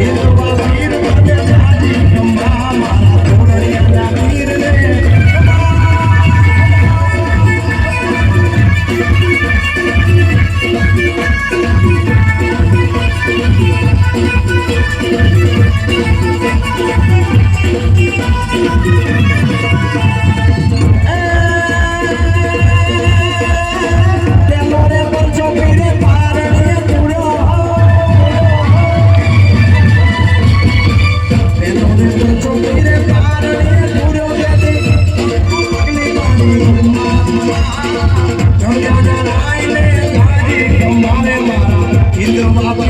Yeah. ಹಿಂದಿನ ಮಹಾಭಾರತ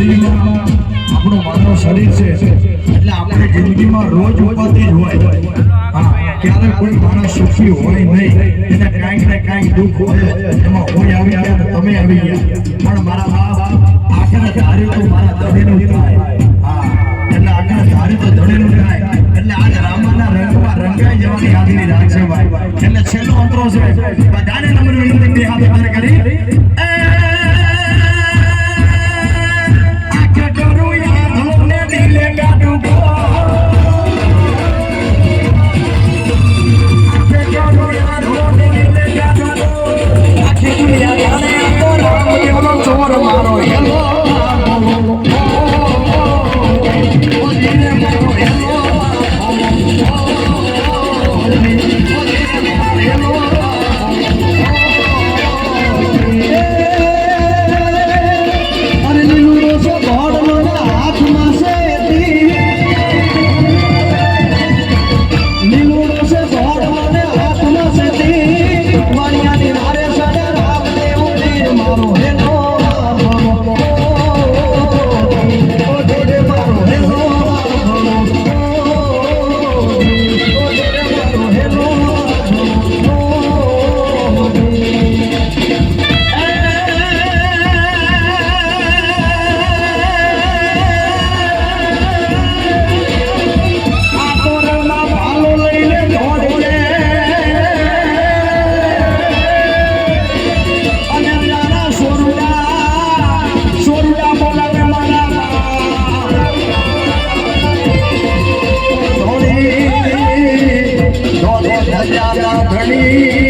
આપણી માનવ શરીર છે. એટલે આપણે જિંદગીમાં રોજ ઉપાધિ જ હોય. ક્યારે કોઈ માણસ સુખી હોય નહીં. એને દુઃખ હોય, એમાં આવી આવે તમે આવી ગયા. પણ મારા બાપ, આખરે ધાર્યું મારા એટલે આખરે ધાર્યું તો એટલે આજ રામાના રંગમાં રંગાઈ જવાની રાખ ભાઈ. એટલે છેલ્લો અંતરો છે. દેવનો મારો હેલો 你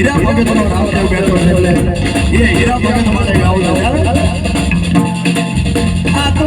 હીરા ભગત નો રાવદેવ બેઠો છે એ હીરા ભગત માટે ગાવું છે. આ તો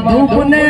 ધૂપ ને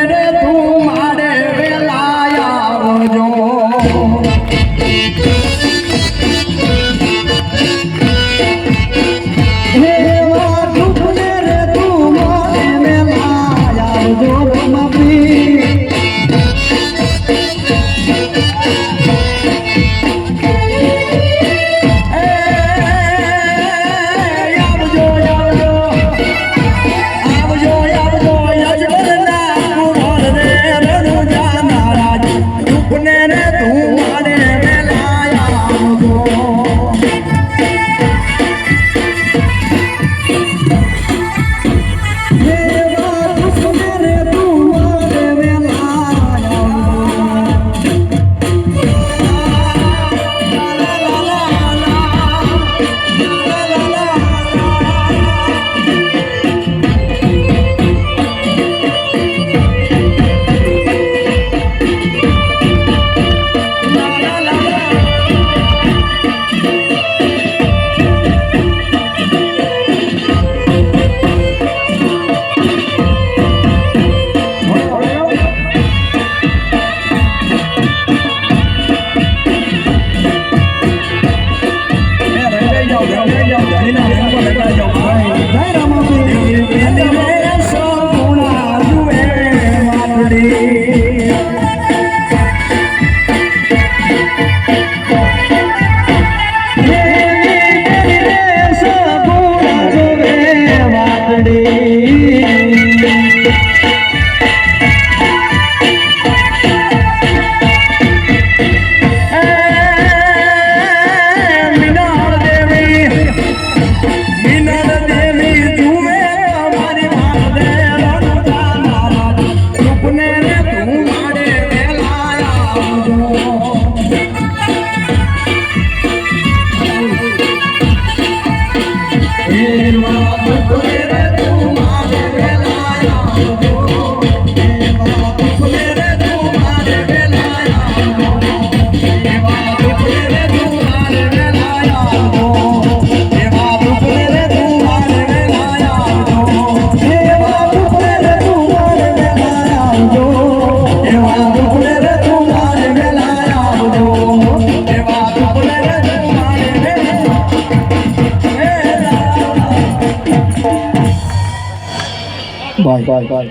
bye. bye. bye.